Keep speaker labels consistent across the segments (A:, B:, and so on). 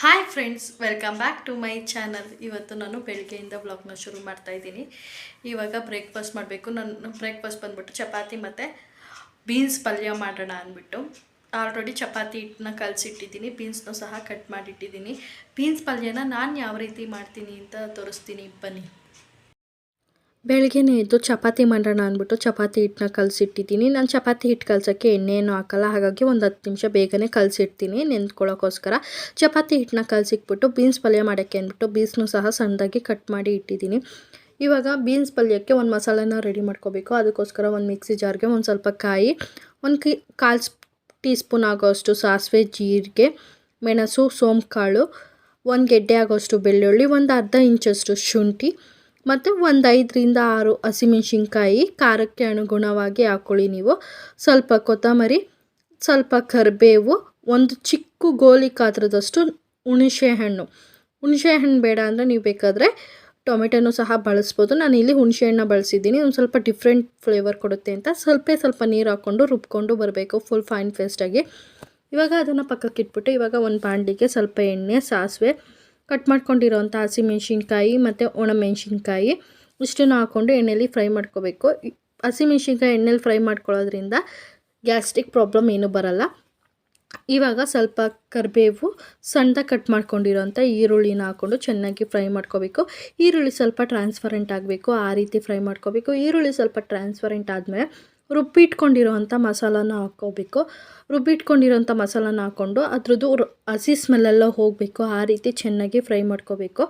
A: Hi friends welcome back to my channel ಇವತ್ತು ನಾನು ಬೆಳಗ್ಗೆಯಿಂದ ಬ್ಲಾಗ್ನ ಶುರು ಮಾಡ್ತಾ ಇದ್ದೀನಿ. ಇವಾಗ ಬ್ರೇಕ್ಫಾಸ್ಟ್ ಮಾಡಬೇಕು. ನನ್ನ ಬ್ರೇಕ್ಫಾಸ್ಟ್ ಬಂದ್ಬಿಟ್ಟು ಚಪಾತಿ ಮತ್ತು ಬೀನ್ಸ್ ಪಲ್ಯ ಮಾಡೋಣ ಅಂದ್ಬಿಟ್ಟು. ಆಲ್ರೆಡಿ ಚಪಾತಿ ಹಿಟ್ಟನ್ನ ಕಲಸಿಟ್ಟಿದ್ದೀನಿ. ಬೀನ್ಸ್ನ ಸಹ ಕಟ್ ಮಾಡಿಟ್ಟಿದ್ದೀನಿ. ಬೀನ್ಸ್ ಪಲ್ಯನ ನಾನು ಯಾವ ರೀತಿ ಮಾಡ್ತೀನಿ ಅಂತ ತೋರಿಸ್ತೀನಿ. ಬನ್ನಿ. ಬೆಳಗ್ಗೆನೇ ಎದ್ದು ಚಪಾತಿ ಮಾಡೋಣ ಅಂದ್ಬಿಟ್ಟು ಚಪಾತಿ ಹಿಟ್ಟನ್ನ ಕಲಸಿಟ್ಟಿದ್ದೀನಿ. ನಾನು ಚಪಾತಿ ಹಿಟ್ಟು ಕಲಸೋಕ್ಕೆ ಎಣ್ಣೆಯನ್ನು ಹಾಕಲ್ಲ, ಹಾಗಾಗಿ ಒಂದು ಹತ್ತು ನಿಮಿಷ ಬೇಗನೆ ಕಲಸಿಡ್ತೀನಿ ನೆಂದ್ಕೊಳ್ಳೋಕ್ಕೋಸ್ಕರ ಚಪಾತಿ ಹಿಟ್ಟನ್ನ ಕಲಸಿಟ್ಬಿಟ್ಟು ಬೀನ್ಸ್ ಪಲ್ಯ ಮಾಡೋಕ್ಕೆ ಅಂದ್ಬಿಟ್ಟು ಬೀನ್ಸ್ನು ಸಹ ಸಣ್ಣದಾಗಿ ಕಟ್ ಮಾಡಿ ಇಟ್ಟಿದ್ದೀನಿ. ಇವಾಗ ಬೀನ್ಸ್ ಪಲ್ಯಕ್ಕೆ ಒಂದು ಮಸಾಲೆನ ರೆಡಿ ಮಾಡ್ಕೋಬೇಕು. ಅದಕ್ಕೋಸ್ಕರ ಒಂದು ಮಿಕ್ಸಿ ಜಾರ್ಗೆ ಒಂದು ಸ್ವಲ್ಪ ಕಾಯಿ, ಒಂದು ಕಿ, ಕಾಲು ಟೀ ಸ್ಪೂನ್ ಆಗೋಷ್ಟು ಸಾಸಿವೆ, ಜೀರಿಗೆ, ಮೆಣಸು ಸೋಂಕಾಳು ಒಂದು ಗೆಡ್ಡೆ ಆಗೋಷ್ಟು ಬೆಳ್ಳುಳ್ಳಿ, ಒಂದು ಅರ್ಧ ಇಂಚಷ್ಟು ಶುಂಠಿ ಮತ್ತು ಒಂದು ಐದರಿಂದ ಆರು ಹಸಿಮೆಣ್ಸಿನ್ಕಾಯಿ ಖಾರಕ್ಕೆ ಅನುಗುಣವಾಗಿ ಹಾಕ್ಕೊಳ್ಳಿ ನೀವು. ಸ್ವಲ್ಪ ಕೊತ್ತಂಬರಿ, ಸ್ವಲ್ಪ ಕರಿಬೇವು, ಒಂದು ಚಿಕ್ಕ ಗೋಲಿ ಕಾತ್ರದಷ್ಟು ಹುಣಸೆ ಹಣ್ಣು ಹುಣಸೆ ಹಣ್ಣು ಬೇಡ ಅಂದರೆ ನೀವು ಬೇಕಾದರೆ ಟೊಮೆಟೊನೂ ಸಹ ಬಳಸ್ಬೋದು. ನಾನು ಇಲ್ಲಿ ಹುಣಸೆ ಹಣ್ಣು ಬಳಸಿದ್ದೀನಿ. ಒಂದು ಸ್ವಲ್ಪ ಡಿಫ್ರೆಂಟ್ ಫ್ಲೇವರ್ ಕೊಡುತ್ತೆ ಅಂತ. ಸ್ವಲ್ಪ ಸ್ವಲ್ಪ ನೀರು ಹಾಕ್ಕೊಂಡು ರುಬ್ಕೊಂಡು ಬರಬೇಕು ಫುಲ್ ಫೈನ್ ಫೇಸ್ಟಾಗಿ ಇವಾಗ ಅದನ್ನು ಪಕ್ಕಕ್ಕೆ ಇಟ್ಬಿಟ್ಟು ಇವಾಗ ಒಂದು ಬಾಂಡ್ಲಿಗೆ ಸ್ವಲ್ಪ ಎಣ್ಣೆ, ಸಾಸಿವೆ ಕಟ್ ಮಾಡ್ಕೊಂಡಿರೋಂಥ ಹಸಿಮೆಣ್ಸಿನ್ಕಾಯಿ ಮತ್ತು ಒಣಮೆಣ್ಸಿನ್ಕಾಯಿ ಇಷ್ಟನ್ನು ಹಾಕ್ಕೊಂಡು ಎಣ್ಣೆಯಲ್ಲಿ ಫ್ರೈ ಮಾಡ್ಕೋಬೇಕು. ಹಸಿಮೆಣ್ಸಿನ್ಕಾಯಿ ಎಣ್ಣೆಲಿ ಫ್ರೈ ಮಾಡ್ಕೊಳ್ಳೋದ್ರಿಂದ ಗ್ಯಾಸ್ಟ್ರಿಕ್ ಪ್ರಾಬ್ಲಮ್ ಏನೂ ಬರಲ್ಲ. ಇವಾಗ ಸ್ವಲ್ಪ ಕರಿಬೇವು ಸಣ್ಣದ ಕಟ್ ಮಾಡ್ಕೊಂಡಿರೋಂಥ ಈರುಳ್ಳಿನ ಹಾಕ್ಕೊಂಡು ಚೆನ್ನಾಗಿ ಫ್ರೈ ಮಾಡ್ಕೋಬೇಕು. ಈರುಳ್ಳಿ ಸ್ವಲ್ಪ ಟ್ರಾನ್ಸ್ಪರೆಂಟ್ ಆಗಬೇಕು, ಆ ರೀತಿ ಫ್ರೈ ಮಾಡ್ಕೋಬೇಕು. ಈರುಳ್ಳಿ ಸ್ವಲ್ಪ ಟ್ರಾನ್ಸ್ಪರೆಂಟ್ ಆದಮೇಲೆ ರುಬ್ಬಿಟ್ಕೊಂಡಿರೋವಂಥ ಮಸಾಲಾನ ಹಾಕ್ಕೋಬೇಕು. ರುಬ್ಬಿಟ್ಕೊಂಡಿರೋಂಥ ಮಸಾಲಾನ ಹಾಕ್ಕೊಂಡು ಅದ್ರದ್ದು ಹಸಿ ಸ್ಮೆಲ್ಲೆಲ್ಲ ಹೋಗಬೇಕು. ಆ ರೀತಿ ಚೆನ್ನಾಗಿ ಫ್ರೈ ಮಾಡ್ಕೋಬೇಕು.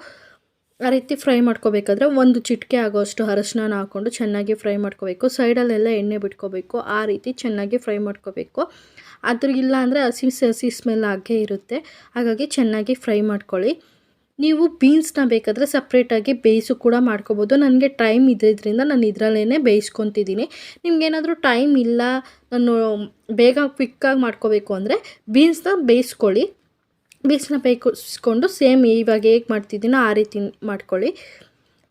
A: ಆ ರೀತಿ ಫ್ರೈ ಮಾಡ್ಕೋಬೇಕಾದ್ರೆ ಒಂದು ಚಿಟಿಕೆ ಆಗೋಷ್ಟು ಅರಶಿನ ಹಾಕ್ಕೊಂಡು ಚೆನ್ನಾಗಿ ಫ್ರೈ ಮಾಡ್ಕೋಬೇಕು. ಸೈಡಲ್ಲೆಲ್ಲ ಎಣ್ಣೆ ಬಿಟ್ಕೋಬೇಕು. ಆ ರೀತಿ ಚೆನ್ನಾಗಿ ಫ್ರೈ ಮಾಡ್ಕೋಬೇಕು. ಅದ್ರ ಇಲ್ಲ ಅಂದರೆ ಹಸಿ ಹಸಿ ಸ್ಮೆಲ್ ಆಗೇ ಇರುತ್ತೆ. ಹಾಗಾಗಿ ಚೆನ್ನಾಗಿ ಫ್ರೈ ಮಾಡ್ಕೊಳ್ಳಿ. ನೀವು ಬೀನ್ಸ್ನ ಬೇಕಾದರೆ ಸಪ್ರೇಟಾಗಿ ಬೇಯಿಸು ಕೂಡ ಮಾಡ್ಕೋಬೋದು. ನನಗೆ ಟೈಮ್ ಇದ್ದಿದ್ದರಿಂದ ನಾನು ಇದರಲ್ಲೇ ಬೇಯಿಸ್ಕೊತಿದ್ದೀನಿ. ನಿಮಗೇನಾದರೂ ಟೈಮ್ ಇಲ್ಲ, ನಾನು ಬೇಗ ಕ್ವಿಕ್ಕಾಗಿ ಮಾಡ್ಕೋಬೇಕು ಅಂದರೆ ಬೀನ್ಸ್ನ ಬೇಯಿಸ್ಕೊಳ್ಳಿ. ಬೀನ್ಸ್ನ ಬೇಯಿಸ್ಕೊಂಡು ಸೇಮ್ ಇವಾಗ ಹೇಗೆ ಮಾಡ್ತಿದ್ದೀನೋ ಆ ರೀತಿ ಮಾಡ್ಕೊಳ್ಳಿ.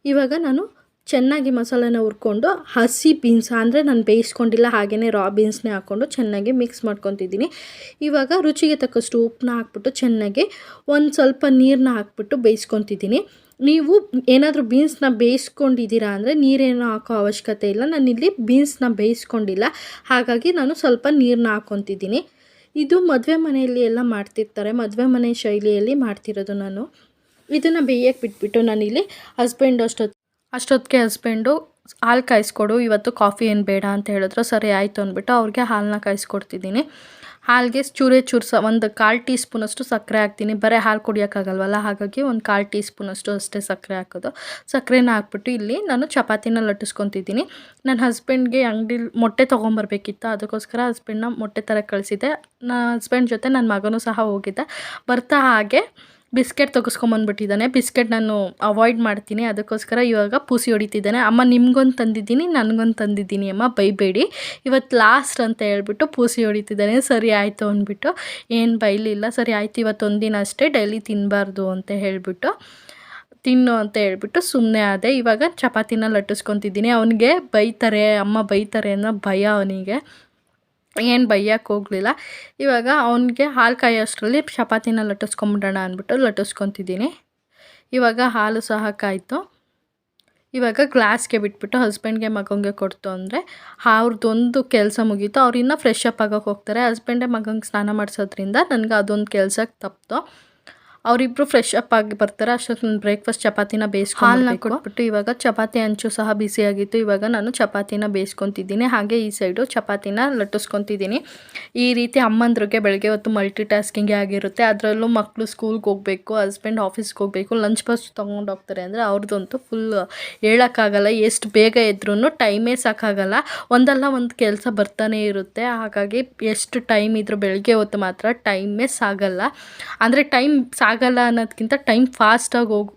A: ಇವಾಗ ನಾನು ಚೆನ್ನಾಗಿ ಮಸಾಲೆನ ಹುರ್ಕೊಂಡು ಹಸಿ ಬೀನ್ಸ್ ಅಂದರೆ ನಾನು ಬೇಯಿಸ್ಕೊಂಡಿಲ್ಲ ಹಾಗೆಯೇ ರಾ ಬೀನ್ಸ್ನೇ ಹಾಕ್ಕೊಂಡು ಚೆನ್ನಾಗಿ ಮಿಕ್ಸ್ ಮಾಡ್ಕೊತಿದ್ದೀನಿ. ಇವಾಗ ರುಚಿಗೆ ತಕ್ಕಷ್ಟು ಉಪ್ಪನ್ನ ಹಾಕ್ಬಿಟ್ಟು ಚೆನ್ನಾಗಿ ಒಂದು ಸ್ವಲ್ಪ ನೀರನ್ನ ಹಾಕ್ಬಿಟ್ಟು ಬೇಯಿಸ್ಕೊತಿದ್ದೀನಿ. ನೀವು ಏನಾದರೂ ಬೀನ್ಸ್ನ ಬೇಯಿಸ್ಕೊಂಡಿದ್ದೀರಾ ಅಂದರೆ ನೀರೇನೋ ಹಾಕೋ ಅವಶ್ಯಕತೆ ಇಲ್ಲ. ನಾನಿಲ್ಲಿ ಬೀನ್ಸ್ನ ಬೇಯಿಸ್ಕೊಂಡಿಲ್ಲ, ಹಾಗಾಗಿ ನಾನು ಸ್ವಲ್ಪ ನೀರನ್ನ ಹಾಕ್ಕೊತಿದ್ದೀನಿ. ಇದು ಮದುವೆ ಮನೆಯಲ್ಲಿ ಎಲ್ಲ ಮಾಡ್ತಿರ್ತಾರೆ, ಮದುವೆ ಮನೆ ಶೈಲಿಯಲ್ಲಿ ಮಾಡ್ತಿರೋದು ನಾನು. ಇದನ್ನು ಬೇಯಕ್ಕೆ ಬಿಟ್ಬಿಟ್ಟು ನಾನಿಲ್ಲಿ ಹಸ್ಬೆಂಡ್ ಅಷ್ಟೊತ್ತು ಅಷ್ಟೊತ್ತಿಗೆ ಹಸ್ಬೆಂಡು, ಹಾಲು ಕಾಯಿಸ್ಕೊಡು, ಇವತ್ತು ಕಾಫಿ ಏನು ಬೇಡ ಅಂತ ಹೇಳಿದ್ರು. ಸರಿ, ಆಯಿತು ಅಂದ್ಬಿಟ್ಟು ಅವ್ರಿಗೆ ಹಾಲನ್ನ ಕಾಯಿಸ್ಕೊಡ್ತಿದ್ದೀನಿ. ಹಾಲಿಗೆ ಚೂರೇ ಚೂರು ಸ, ಒಂದು ಕಾಲು ಟೀ ಸ್ಪೂನಷ್ಟು ಸಕ್ಕರೆ ಹಾಕ್ತೀನಿ. ಬರೀ ಹಾಲು ಕುಡಿಯೋಕ್ಕಾಗಲ್ವಲ್ಲ? ಹಾಗಾಗಿ ಒಂದು ಕಾಲು ಟೀ ಸ್ಪೂನಷ್ಟು ಅಷ್ಟೇ ಸಕ್ಕರೆ ಹಾಕೋದು. ಸಕ್ಕರೆನ ಹಾಕ್ಬಿಟ್ಟು ಇಲ್ಲಿ ನಾನು ಚಪಾತಿನ ಲಟ್ಟಿಸ್ಕೊತಿದ್ದೀನಿ. ನನ್ನ ಹಸ್ಬೆಂಡ್ಗೆ ಅಂಗಡಿಲಿ ಮೊಟ್ಟೆ ತೊಗೊಂಬರ್ಬೇಕಿತ್ತು. ಅದಕ್ಕೋಸ್ಕರ ಹಸ್ಬೆಂಡ್ನ ಮೊಟ್ಟೆ ಥರ ಕಳಿಸಿದ್ದೆ. ನನ್ನ ಹಸ್ಬೆಂಡ್ ಜೊತೆ ನನ್ನ ಮಗನೂ ಸಹ ಹೋಗಿದ್ದೆ. ಬರ್ತಾ ಹಾಗೆ ಬಿಸ್ಕೆಟ್ ತೆಗೆಸ್ಕೊಂಬಂದ್ಬಿಟ್ಟಿದ್ದಾನೆ. ಬಿಸ್ಕೆಟ್ ನಾನು ಅವಾಯ್ಡ್ ಮಾಡ್ತೀನಿ. ಅದಕ್ಕೋಸ್ಕರ ಇವಾಗ ಪೂಸಿ ಹೊಡಿತಿದ್ದಾನೆ. ಅಮ್ಮ, ನಿಮ್ಗೊಂದು ತಂದಿದ್ದೀನಿ, ನನಗೊಂದು ತಂದಿದ್ದೀನಿ ಅಮ್ಮ. ಬೈಬೇಡಿ. ಇವತ್ತು ಲಾಸ್ಟ್ ಅಂತ ಹೇಳ್ಬಿಟ್ಟು ಪೂಸಿ ಹೊಡಿತಿದ್ದಾನೆ. ಸರಿ ಆಯಿತು ಅಂದ್ಬಿಟ್ಟು. ಏನು ಬೈಲಿಲ್ಲ. ಸರಿ ಆಯಿತು ಇವತ್ತು ಒಂದಿನ ಅಷ್ಟೇ ಡೈಲಿ ತಿನ್ನಬಾರ್ದು ಅಂತ ಹೇಳಿಬಿಟ್ಟು, ತಿನ್ನು ಅಂತ ಹೇಳ್ಬಿಟ್ಟು ಸುಮ್ಮನೆ ಆದೆ. ಇವಾಗ ಚಪಾತಿನ ಲಟ್ಟಿಸ್ಕೊತಿದ್ದೀನಿ. ಅವನಿಗೆ ಬೈತಾರೆ. ಅಮ್ಮ ಬೈತಾರೆ ಅನ್ನೋ ಭಯ ಅವನಿಗೆ. ಏನು ಬೈಯಕ್ಕೆ ಹೋಗಲಿಲ್ಲ. ಇವಾಗ ಅವನಿಗೆ ಹಾಲು ಕಾಯೋಷ್ಟರಲ್ಲಿ ಚಪಾತಿನ ಲಟ್ಟಿಸ್ಕೊಂಬಿಡೋಣ ಅಂದ್ಬಿಟ್ಟು ಲಟ್ಟಿಸ್ಕೊತಿದ್ದೀನಿ. ಇವಾಗ ಹಾಲು ಸಹ ಕಾಯಿತು. ಇವಾಗ ಗ್ಲಾಸ್ಗೆ ಬಿಟ್ಬಿಟ್ಟು ಹಸ್ಬೆಂಡ್ಗೆ ಮಗಂಗೆ ಕೊಡ್ತು ಅಂದರೆ ಅವ್ರದ್ದೊಂದು ಕೆಲಸ ಮುಗೀತು. ಅವ್ರು ಇನ್ನೂ ಫ್ರೆಶ್ ಅಪ್ ಆಗೋಕೆ ಹೋಗ್ತಾರೆ. ಹಸ್ಬೆಂಡೇ ಮಗಂಗೆ ಸ್ನಾನ ಮಾಡಿಸೋದ್ರಿಂದ ನನಗೆ ಅದೊಂದು ಕೆಲಸಕ್ಕೆ ತಪ್ಪಿತು ಅವರಿಬ್ಬರು ಫ್ರೆಶ್ ಅಪ್ ಆಗಿ ಬರ್ತಾರೆ. ಅಷ್ಟೊತ್ತು ಬ್ರೇಕ್ಫಾಸ್ಟ್ ಚಪಾತಿನ ಬೇಯಿಸ್ಕೊಂಡು ಹಾಲ್ನ ಕೊಟ್ಬಿಟ್ಟು ಇವಾಗ ಚಪಾತಿ ಹಂಚು ಸಹ ಬಿಸಿ ಆಗಿತ್ತು. ಇವಾಗ ನಾನು ಚಪಾತಿನ ಬೇಯಿಸ್ಕೊತಿದ್ದೀನಿ. ಹಾಗೆ ಈ ಸೈಡು ಚಪಾತಿನ ಲಟ್ಟಿಸ್ಕೊತಿದ್ದೀನಿ. ಈ ರೀತಿ ಅಮ್ಮಂದ್ರಿಗೆ ಬೆಳಗ್ಗೆ ಹೊತ್ತು ಮಲ್ಟಿ ಟಾಸ್ಕಿಂಗೇ ಆಗಿರುತ್ತೆ. ಅದರಲ್ಲೂ ಮಕ್ಕಳು ಸ್ಕೂಲ್ಗೆ ಹೋಗಬೇಕು ಹಸ್ಬೆಂಡ್ ಆಫೀಸ್ಗೆ ಹೋಗಬೇಕು ಲಂಚ್ ಬಾಕ್ಸ್ ತೊಗೊಂಡು ಹೋಗ್ತಾರೆ ಅಂದರೆ ಅವ್ರದ್ದಂತೂ ಫುಲ್ ಹೇಳೋಕ್ಕಾಗಲ್ಲ. ಎಷ್ಟು ಬೇಗ ಇದ್ರೂ ಟೈಮೇ ಸಾಕಾಗಲ್ಲ. ಒಂದಲ್ಲ ಒಂದು ಕೆಲಸ ಬರ್ತಾನೆ ಇರುತ್ತೆ. ಹಾಗಾಗಿ ಎಷ್ಟು ಟೈಮ್ ಇದ್ರೂ ಬೆಳಗ್ಗೆ ಹೊತ್ತು ಮಾತ್ರ ಟೈಮೇ ಸಾಗಲ್ಲ. ಅಂದರೆ ಟೈಮ್ ಸಾಗ ಆಗಲ್ಲ ಅನ್ನೋದಕ್ಕಿಂತ ಟೈಮ್ ಫಾಸ್ಟಾಗಿ ಹೋಗಿ,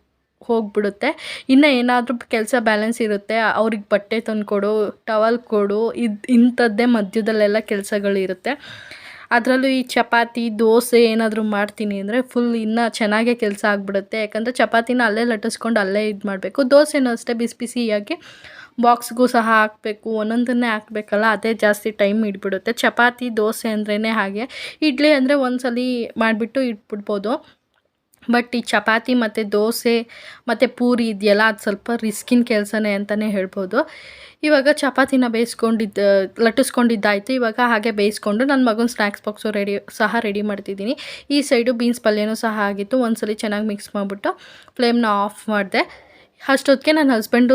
A: ಹೋಗ್ಬಿಡುತ್ತೆ. ಇನ್ನು ಏನಾದರೂ ಕೆಲಸ ಬ್ಯಾಲೆನ್ಸ್ ಇರುತ್ತೆ, ಅವ್ರಿಗೆ ಬಟ್ಟೆ ತಂದುಕೊಡು ಟವಲ್ ಕೊಡು, ಇದು, ಇಂಥದ್ದೇ ಮಧ್ಯದಲ್ಲೆಲ್ಲ ಕೆಲಸಗಳು ಇರುತ್ತೆ. ಅದರಲ್ಲೂ ಈ ಚಪಾತಿ, ದೋಸೆ ಏನಾದರೂ ಮಾಡ್ತೀನಿ ಅಂದರೆ ಫುಲ್ ಇನ್ನೂ ಚೆನ್ನಾಗೇ ಕೆಲಸ ಆಗಿಬಿಡುತ್ತೆ. ಯಾಕಂದರೆ ಚಪಾತಿನ ಅಲ್ಲೇ ಲಟ್ಟಿಸ್ಕೊಂಡು ಅಲ್ಲೇ ಇದು ಮಾಡಬೇಕು. ದೋಸೆನೂ ಅಷ್ಟೇ ಬಿಸಿ ಬಿಸಿಯಾಗಿ ಬಾಕ್ಸ್ಗೂ ಸಹ ಹಾಕಬೇಕು, ಒಂದೊಂದನ್ನೇ ಹಾಕಬೇಕಲ್ಲ, ಅದೇ ಜಾಸ್ತಿ ಟೈಮ್ ಇಟ್ಬಿಡುತ್ತೆ ಚಪಾತಿ, ದೋಸೆ ಅಂದ್ರೇ ಹಾಗೆ. ಇಡ್ಲಿ ಅಂದರೆ ಒಂದು ಸಲ ಮಾಡಿಬಿಟ್ಟು ಇಟ್ಬಿಡ್ಬೋದು. ಬಟ್ ಈ ಚಪಾತಿ ಮತ್ತು ದೋಸೆ ಮತ್ತು ಪೂರಿ ಇದೆಯಲ್ಲ, ಅದು ಸ್ವಲ್ಪ ರಿಸ್ಕಿನ ಕೆಲಸನೇ ಅಂತಲೇ ಹೇಳ್ಬೋದು. ಇವಾಗ ಚಪಾತಿನ ಬೇಯಿಸ್ಕೊಂಡಿದ್ದ, ಲಟ್ಟಿಸ್ಕೊಂಡಿದ್ದಾಯಿತು. ಇವಾಗ ಹಾಗೆ ಬೇಯಿಸ್ಕೊಂಡು ನನ್ನ ಮಗನ ಸ್ನ್ಯಾಕ್ಸ್ ಬಾಕ್ಸು ರೆಡಿ ಸಹ ರೆಡಿ ಮಾಡ್ತಿದ್ದೀನಿ. ಈ ಸೈಡು ಬೀನ್ಸ್ ಪಲ್ಯನೂ ಸಹ ಆಗಿತ್ತು. ಒಂದ್ಸಲಿ ಚೆನ್ನಾಗಿ ಮಿಕ್ಸ್ ಮಾಡಿಬಿಟ್ಟು ಫ್ಲೇಮ್ನ ಆಫ್ ಮಾಡಿದೆ. ಅಷ್ಟೊತ್ತಿಗೆ ನನ್ನ ಹಸ್ಬೆಂಡು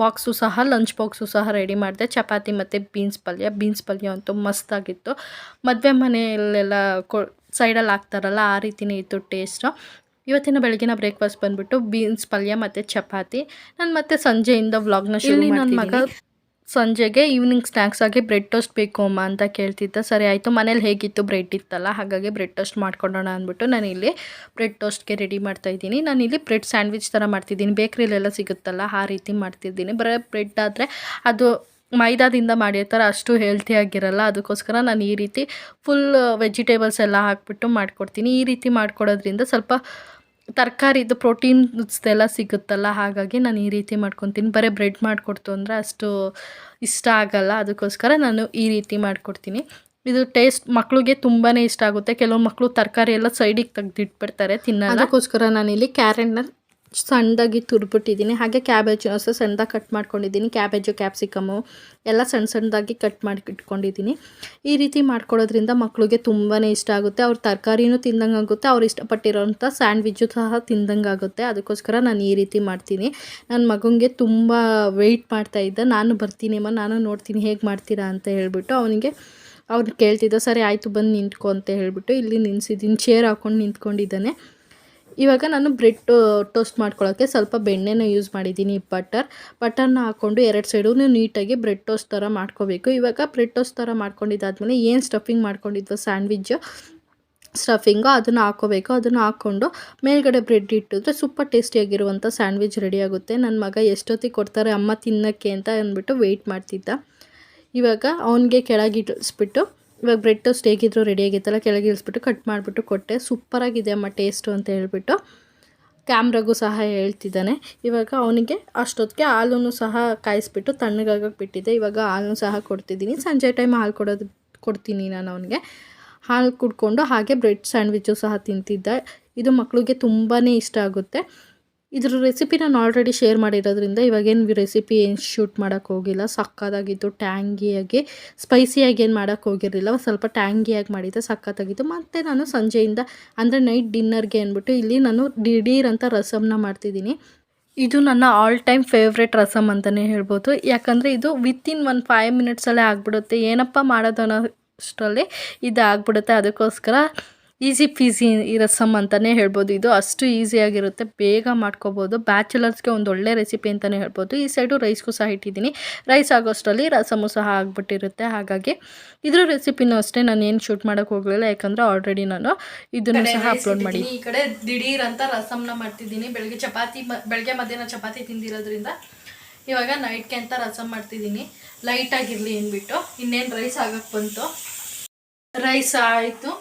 A: ಬಾಕ್ಸು ಸಹ ಲಂಚ್ ಬಾಕ್ಸು ಸಹ ರೆಡಿ ಮಾಡಿದೆ. ಚಪಾತಿ ಮತ್ತು ಬೀನ್ಸ್ ಪಲ್ಯ. ಬೀನ್ಸ್ ಪಲ್ಯ ಅಂತೂ ಮಸ್ತಾಗಿತ್ತು ಮದುವೆ ಮನೆಯಲ್ಲೆಲ್ಲ ಕೊ ಸೈಡಲ್ಲಿ ಹಾಕ್ತಾರಲ್ಲ, ಆ ರೀತಿಯೇ ಇತ್ತು ಟೇಸ್ಟು ಇವತ್ತಿನ ಬೆಳಗಿನ ಬ್ರೇಕ್ಫಾಸ್ಟ್ ಬಂದ್ಬಿಟ್ಟು ಬೀನ್ಸ್ ಪಲ್ಯ ಮತ್ತು ಚಪಾತಿ. ನಾನು ಮತ್ತೆ ಸಂಜೆಯಿಂದ ವ್ಲಾಗ್ನ ಶುರು ನನ್ನ ಮಗ ಸಂಜೆಗೆ ಈವ್ನಿಂಗ್ ಸ್ನ್ಯಾಕ್ಸ್ ಆಗಿ ಬ್ರೆಡ್ ಟೋಸ್ಟ್ ಬೇಕು ಅಮ್ಮ ಅಂತ ಕೇಳ್ತಿದ್ದ. ಸರಿ ಆಯಿತು ಮನೇಲಿ ಹೇಗಿತ್ತು ಬ್ರೆಡ್ ಇತ್ತಲ್ಲ ಹಾಗಾಗಿ ಬ್ರೆಡ್ ಟೋಸ್ಟ್ ಮಾಡ್ಕೊಂಡೋಣ ಅಂದ್ಬಿಟ್ಟು ನಾನು ಇಲ್ಲಿ ಬ್ರೆಡ್ ಟೋಸ್ಟ್ಗೆ ರೆಡಿ ಮಾಡ್ತಾಯಿದ್ದೀನಿ ನಾನು ಇಲ್ಲಿ ಬ್ರೆಡ್ ಸ್ಯಾಂಡ್ವಿಚ್ ಥರ ಮಾಡ್ತಿದ್ದೀನಿ. ಬೇಕ್ರಿಲೆಲ್ಲ ಸಿಗುತ್ತಲ್ಲ ಆ ರೀತಿ ಮಾಡ್ತಿದ್ದೀನಿ. ಬರೀ ಬ್ರೆಡ್ ಆದರೆ ಅದು ಮೈದಾದಿಂದ ಮಾಡಿರ್ತಾರೆ, ಅಷ್ಟು ಹೆಲ್ತಿಯಾಗಿರಲ್ಲ ಅದಕ್ಕೋಸ್ಕರ ನಾನು ಈ ರೀತಿ ಫುಲ್ ವೆಜಿಟೇಬಲ್ಸ್ ಎಲ್ಲ ಹಾಕ್ಬಿಟ್ಟು ಮಾಡಿಕೊಡ್ತೀನಿ. ಈ ರೀತಿ ಮಾಡಿಕೊಡೋದ್ರಿಂದ ಸ್ವಲ್ಪ ತರಕಾರಿದು ಪ್ರೋಟೀನ್ಸ್ದೆಲ್ಲ ಸಿಗುತ್ತಲ್ಲ, ಹಾಗಾಗಿ ನಾನು ಈ ರೀತಿ ಮಾಡ್ಕೊತೀನಿ. ಬರೀ ಬ್ರೆಡ್ ಮಾಡಿಕೊಡ್ತು ಅಂದರೆ ಅಷ್ಟು ಇಷ್ಟ ಆಗಲ್ಲ. ಅದಕ್ಕೋಸ್ಕರ ನಾನು ಈ ರೀತಿ ಮಾಡಿಕೊಡ್ತೀನಿ. ಇದು ಟೇಸ್ಟ್ ಮಕ್ಕಳಿಗೆ ತುಂಬಾ ಇಷ್ಟ ಆಗುತ್ತೆ. ಕೆಲವು ಮಕ್ಕಳು ತರಕಾರಿ ಎಲ್ಲ ಸೈಡಿಗೆ ತೆಗೆದಿಟ್ಬಿಡ್ತಾರೆ ತಿನ್ನೋದಕ್ಕೋಸ್ಕರ ನಾನಿಲ್ಲಿ ಕ್ಯಾರೆಟ್ನ ಸಣ್ಣದಾಗಿ ತುರ್ಬಿಟ್ಟಿದ್ದೀನಿ ಹಾಗೆ ಕ್ಯಾಬೇಜು ಸಹ ಸಣ್ಣದಾಗಿ ಕಟ್ ಮಾಡ್ಕೊಂಡಿದ್ದೀನಿ. ಕ್ಯಾಬೇಜು ಕ್ಯಾಪ್ಸಿಕಮು ಎಲ್ಲ ಸಣ್ಣ ಸಣ್ಣದಾಗಿ ಕಟ್ ಮಾಡಿ ಇಟ್ಕೊಂಡಿದ್ದೀನಿ. ಈ ರೀತಿ ಮಾಡ್ಕೊಳ್ಳೋದ್ರಿಂದ ಮಕ್ಕಳಿಗೆ ತುಂಬಾ ಇಷ್ಟ ಆಗುತ್ತೆ. ಅವ್ರ ತರಕಾರಿನೂ ತಿಂದಂಗೆ ಆಗುತ್ತೆ. ಅವ್ರು ಇಷ್ಟಪಟ್ಟಿರೋಂಥ ಸ್ಯಾಂಡ್ವಿಚ್ಚು ಸಹ ತಿಂದಂಗೆ ಆಗುತ್ತೆ. ಅದಕ್ಕೋಸ್ಕರ ನಾನು ಈ ರೀತಿ ಮಾಡ್ತೀನಿ. ನನ್ನ ಮಗನಿಗೆ ತುಂಬ ವೆಯ್ಟ್ ಮಾಡ್ತಾಯಿದ್ದ ನಾನು ಬರ್ತೀನಿ ಅಮ್ಮ. ನಾನು ನೋಡ್ತೀನಿ ಹೇಗೆ ಮಾಡ್ತೀರಾ ಅಂತ ಹೇಳಿಬಿಟ್ಟು ಅವನಿಗೆ ಅವ್ರು ಕೇಳ್ತಿದ್ದ, ಸರಿ, ಆಯಿತು, ಬಂದು ನಿಂತ್ಕೊ ಅಂತ ಹೇಳಿಬಿಟ್ಟು ಇಲ್ಲಿ ನಿನ್ಸಿದ್ದೀನಿ ಚೇರ್ ಹಾಕ್ಕೊಂಡು ನಿಂತ್ಕೊಂಡಿದ್ದಾನೆ. ಇವಾಗ ನಾನು ಬ್ರೆಡ್ ಟೋಸ್ಟ್ ಮಾಡ್ಕೊಳ್ಳೋಕ್ಕೆ ಸ್ವಲ್ಪ ಬೆಣ್ಣೆನ ಯೂಸ್ ಮಾಡಿದ್ದೀನಿ ಬಟರ್. ಬಟರ್ನ ಹಾಕ್ಕೊಂಡು ಎರಡು ಸೈಡು ನೀಟಾಗಿ ಬ್ರೆಡ್ ಟೋಸ್ಟ್ ಥರ ಮಾಡ್ಕೋಬೇಕು. ಇವಾಗ ಬ್ರೆಡ್ ಟೋಸ್ಟ್ ಥರ ಮಾಡ್ಕೊಂಡಿದ್ದಾದ್ಮೇಲೆ ಏನು ಸ್ಟಫಿಂಗ್ ಮಾಡ್ಕೊಂಡಿದ್ವೋ ಸ್ಯಾಂಡ್ವಿಚ್ಚು ಸ್ಟಫಿಂಗು ಅದನ್ನು ಹಾಕೋಬೇಕು. ಅದನ್ನು ಹಾಕ್ಕೊಂಡು ಮೇಲ್ಗಡೆ ಬ್ರೆಡ್ ಇಟ್ಟಿದ್ರೆ ಸೂಪರ್ ಟೇಸ್ಟಿಯಾಗಿರುವಂಥ ಸ್ಯಾಂಡ್ವಿಚ್ ರೆಡಿ ಆಗುತ್ತೆ. ನನ್ನ ಮಗ ಎಷ್ಟೊತ್ತಿಗೆ ಕೊಡ್ತಾರೆ ಅಮ್ಮ ತಿನ್ನೋಕ್ಕೆ ಅಂತ ಅಂದ್ಬಿಟ್ಟು ವೆಯ್ಟ್ ಮಾಡ್ತಿದ್ದ. ಇವಾಗ ಅವನಿಗೆ ಕೆಳಗಿಳಿಸ್ಬಿಟ್ಟು ಇವಾಗ ಬ್ರೆಡ್ ಟೋಸ್ಟ್ ಹೇಗಿದ್ರು ರೆಡಿ ಆಗಿತ್ತಲ್ಲ, ಕೆಳಗೆ ಇಳಿಸ್ಬಿಟ್ಟು ಕಟ್ ಮಾಡಿಬಿಟ್ಟು ಕೊಟ್ಟೆ. ಸೂಪರಾಗಿದೆ ಅಮ್ಮ ಟೇಸ್ಟು ಅಂತ ಹೇಳ್ಬಿಟ್ಟು. ಕ್ಯಾಮ್ರಾಗೂ ಸಹ ಹೇಳ್ತಿದ್ದಾನೆ. ಇವಾಗ ಅವನಿಗೆ ಅಷ್ಟೊತ್ತಿಗೆ ಹಾಲನ್ನು ಸಹ ಕಾಯಿಸ್ಬಿಟ್ಟು ತಣ್ಣಗಾಗಕ್ಕೆ ಬಿಟ್ಟಿದ್ದೆ ಇವಾಗ ಹಾಲನ್ನು ಸಹ ಕೊಡ್ತಿದ್ದೀನಿ. ಸಂಜೆ ಟೈಮ್ ಹಾಲು ಕೊಡೋದು, ಕೊಡ್ತೀನಿ ನಾನು ಅವನಿಗೆ. ಹಾಲು ಕುಡ್ಕೊಂಡು ಹಾಗೆ ಬ್ರೆಡ್ ಸ್ಯಾಂಡ್ವಿಚ್ಚು ಸಹ ತಿಂತಿದ್ದ. ಇದು ಮಕ್ಕಳಿಗೆ ತುಂಬಾ ಇಷ್ಟ ಆಗುತ್ತೆ. ಇದ್ರ ರೆಸಿಪಿ ನಾನು ಆಲ್ರೆಡಿ ಶೇರ್ ಮಾಡಿರೋದ್ರಿಂದ ಇವಾಗೇನು ರೆಸಿಪಿ ಏನು ಶೂಟ್ ಮಾಡೋಕ್ಕೆ ಹೋಗಿಲ್ಲ. ಸಕ್ಕತ್ತಾಗಿತ್ತು ಟ್ಯಾಂಗಿಯಾಗಿ ಸ್ಪೈಸಿಯಾಗಿ ಏನು ಮಾಡೋಕ್ಕೆ ಹೋಗಿರಲಿಲ್ಲ. ಸ್ವಲ್ಪ ಟ್ಯಾಂಗಿಯಾಗಿ ಮಾಡಿದ್ದೆ ಸಕ್ಕತ್ತಾಗಿತ್ತು ಮತ್ತು ನಾನು ಸಂಜೆಯಿಂದ, ಅಂದರೆ ನೈಟ್ ಡಿನ್ನರ್ಗೆ ಅಂದ್ಬಿಟ್ಟು ಇಲ್ಲಿ ನಾನು ದಿಢೀರ್ ಅಂತ ರಸಮ್ನ ಮಾಡ್ತಿದ್ದೀನಿ. ಇದು ನನ್ನ ಆಲ್ ಟೈಮ್ ಫೇವ್ರೇಟ್ ರಸಮ್ ಅಂತಲೇ ಹೇಳ್ಬೋದು. ಯಾಕಂದರೆ ಇದು ವಿತಿನ್ ಒನ್ ಫೈವ್ ಮಿನಿಟ್ಸಲ್ಲೇ ಆಗಿಬಿಡುತ್ತೆ. ಏನಪ್ಪ ಮಾಡೋದು ಅನ್ನೋ ಅಷ್ಟರಲ್ಲಿ ಇದು ಆಗ್ಬಿಡುತ್ತೆ ಅದಕ್ಕೋಸ್ಕರ ಈಸಿ ಫೀಸಿ ಈ ರಸಮ್ ಅಂತಲೇ ಹೇಳ್ಬೋದು. ಇದು ಅಷ್ಟು ಈಸಿಯಾಗಿರುತ್ತೆ ಬೇಗ ಮಾಡ್ಕೋಬೋದು. ಬ್ಯಾಚುಲರ್ಸ್ಗೆ ಒಂದು ಒಳ್ಳೆ ರೆಸಿಪಿ ಅಂತಲೇ ಹೇಳ್ಬೋದು. ಈ ಸೈಡು ರೈಸ್ಗೂ ಸಹ ಇಟ್ಟಿದ್ದೀನಿ. ರೈಸ್ ಆಗೋಷ್ಟರಲ್ಲಿ ರಸಮು ಸಹ ಆಗಿಬಿಟ್ಟಿರುತ್ತೆ ಹಾಗಾಗಿ ಇದ್ರ ರೆಸಿಪಿನೂ ಅಷ್ಟೇ ನಾನು ಏನು ಶೂಟ್ ಮಾಡೋಕೆ ಹೋಗಲಿಲ್ಲ. ಯಾಕಂದರೆ ಆಲ್ರೆಡಿ ನಾನು ಇದನ್ನು ಸಹ ಅಪ್ಲೋಡ್ ಮಾಡಿ. ಈ ಕಡೆ ದಿಢೀರ್ ಅಂತ ರಸಮ್ನ ಮಾಡ್ತಿದ್ದೀನಿ. ಬೆಳಗ್ಗೆ ಚಪಾತಿ ಬೆಳಗ್ಗೆ ಮಧ್ಯಾಹ್ನ ಚಪಾತಿ ತಿಂದಿರೋದ್ರಿಂದ ಇವಾಗ ನೈಟ್ಗೆ ಅಂತ ರಸಮ್ ಮಾಡ್ತಿದ್ದೀನಿ. ಲೈಟಾಗಿರಲಿ ಅಂದ್ಬಿಟ್ಟು ಇನ್ನೇನು ರೈಸ್ ಆಗಕ್ಕೆ ಬಂತು. ರೈಸ್ ಆಯಿತು.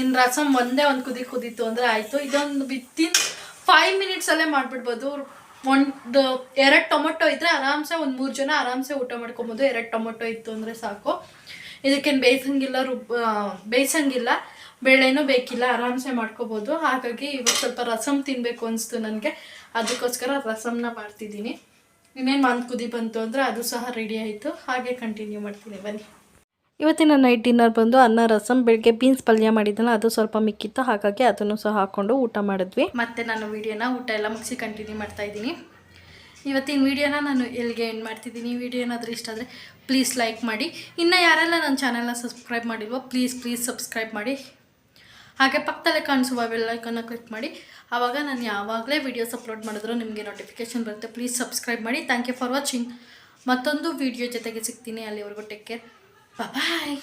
A: ಇನ್ನು ರಸಮ್ ಒಂದೇ ಒಂದು ಕುದಿ ಕುದೀತು ಅಂದರೆ ಆಯಿತು. ಇದೊಂದು ವಿತಿನ್ ಫೈವ್ ಮಿನಿಟ್ಸಲ್ಲೇ ಮಾಡಿಬಿಡ್ಬೋದು. ಒಂದು ಎರಡು ಟೊಮೊಟೊ ಇದ್ದರೆ ಆರಾಮ್ಸೆ ಒಂದು ಮೂರು ಜನ ಆರಾಮ್ಸೆ ಊಟ ಮಾಡ್ಕೊಬೋದು. ಎರಡು ಟೊಮೊಟೊ ಇತ್ತು ಅಂದರೆ ಸಾಕು. ಇದಕ್ಕೇನು ಬೇಯಿಸಂಗಿಲ್ಲ ರುಬ್ ಬೇಯಿಸಂಗಿಲ್ಲ. ಬೇಳೆನೂ ಬೇಕಿಲ್ಲ, ಆರಾಮ್ಸೆ ಮಾಡ್ಕೋಬೋದು. ಹಾಗಾಗಿ ಇವಾಗ ಸ್ವಲ್ಪ ರಸಮ್ ತಿನ್ನಬೇಕು ಅನಿಸ್ತು ನನಗೆ. ಅದಕ್ಕೋಸ್ಕರ ರಸಮ್ನ ಮಾಡ್ತಿದ್ದೀನಿ. ಇನ್ನೇನು ಒಂದು ಕುದಿ ಬಂತು ಅಂದರೆ ಅದು ಸಹ ರೆಡಿ ಆಯಿತು. ಹಾಗೆ ಕಂಟಿನ್ಯೂ ಮಾಡ್ತೀನಿ. ಬನ್ನಿ. ಇವತ್ತಿನ ನೈಟ್ ಡಿನ್ನರ್ ಬಂದು ಅನ್ನ, ರಸಂ ಬೆಳಗ್ಗೆ ಬೀನ್ಸ್ ಪಲ್ಯ ಮಾಡಿದ್ದಲ್ಲ, ಅದು ಸ್ವಲ್ಪ ಮಿಕ್ಕಿತ್ತು. ಹಾಗಾಗಿ ಅದನ್ನು ಸಹ ಹಾಕ್ಕೊಂಡು ಊಟ ಮಾಡಿದ್ವಿ. ಮತ್ತೆ ನಾನು ವೀಡಿಯೋನ ಊಟ ಎಲ್ಲ ಮುಗಿಸಿ ಕಂಟಿನ್ಯೂ ಮಾಡ್ತಾ ಇದ್ದೀನಿ. ಇವತ್ತಿನ ವೀಡಿಯೋನ ನಾನು ಎಲ್ಲಿಗೆ ಎಂಡ್ ಮಾಡ್ತಿದ್ದೀನಿ? ವಿಡಿಯೋ ಏನಾದರೂ ಇಷ್ಟ ಆದರೆ ಪ್ಲೀಸ್ ಲೈಕ್ ಮಾಡಿ. ಇನ್ನು ಯಾರೆಲ್ಲ ನನ್ನ ಚಾನಲ್ನ ಸಬ್ಸ್ಕ್ರೈಬ್ ಮಾಡಿಲ್ವೋ ಪ್ಲೀಸ್ ಪ್ಲೀಸ್ ಸಬ್ಸ್ಕ್ರೈಬ್ ಮಾಡಿ. ಹಾಗೆ ಪಕ್ಕದಲ್ಲೇ ಕಾಣಿಸುವ ಬೆಲ್ಲೈಕನ್ನ ಕ್ಲಿಕ್ ಮಾಡಿ. ಆವಾಗ ನಾನು ಯಾವಾಗಲೇ ವೀಡಿಯೋಸ್ ಅಪ್ಲೋಡ್ ಮಾಡಿದ್ರು ನಿಮಗೆ ನೋಟಿಫಿಕೇಶನ್ ಬರುತ್ತೆ. ಪ್ಲೀಸ್ ಸಬ್ಸ್ಕ್ರೈಬ್ ಮಾಡಿ. ಥ್ಯಾಂಕ್ ಯು ಫಾರ್ ವಾಚಿಂಗ್ ಮತ್ತೊಂದು ವೀಡಿಯೋ ಜೊತೆಗೆ ಸಿಗ್ತೀನಿ. ಅಲ್ಲಿವರೆಗೂ ಟೇಕ್ ಕೇರ್ Bye-bye.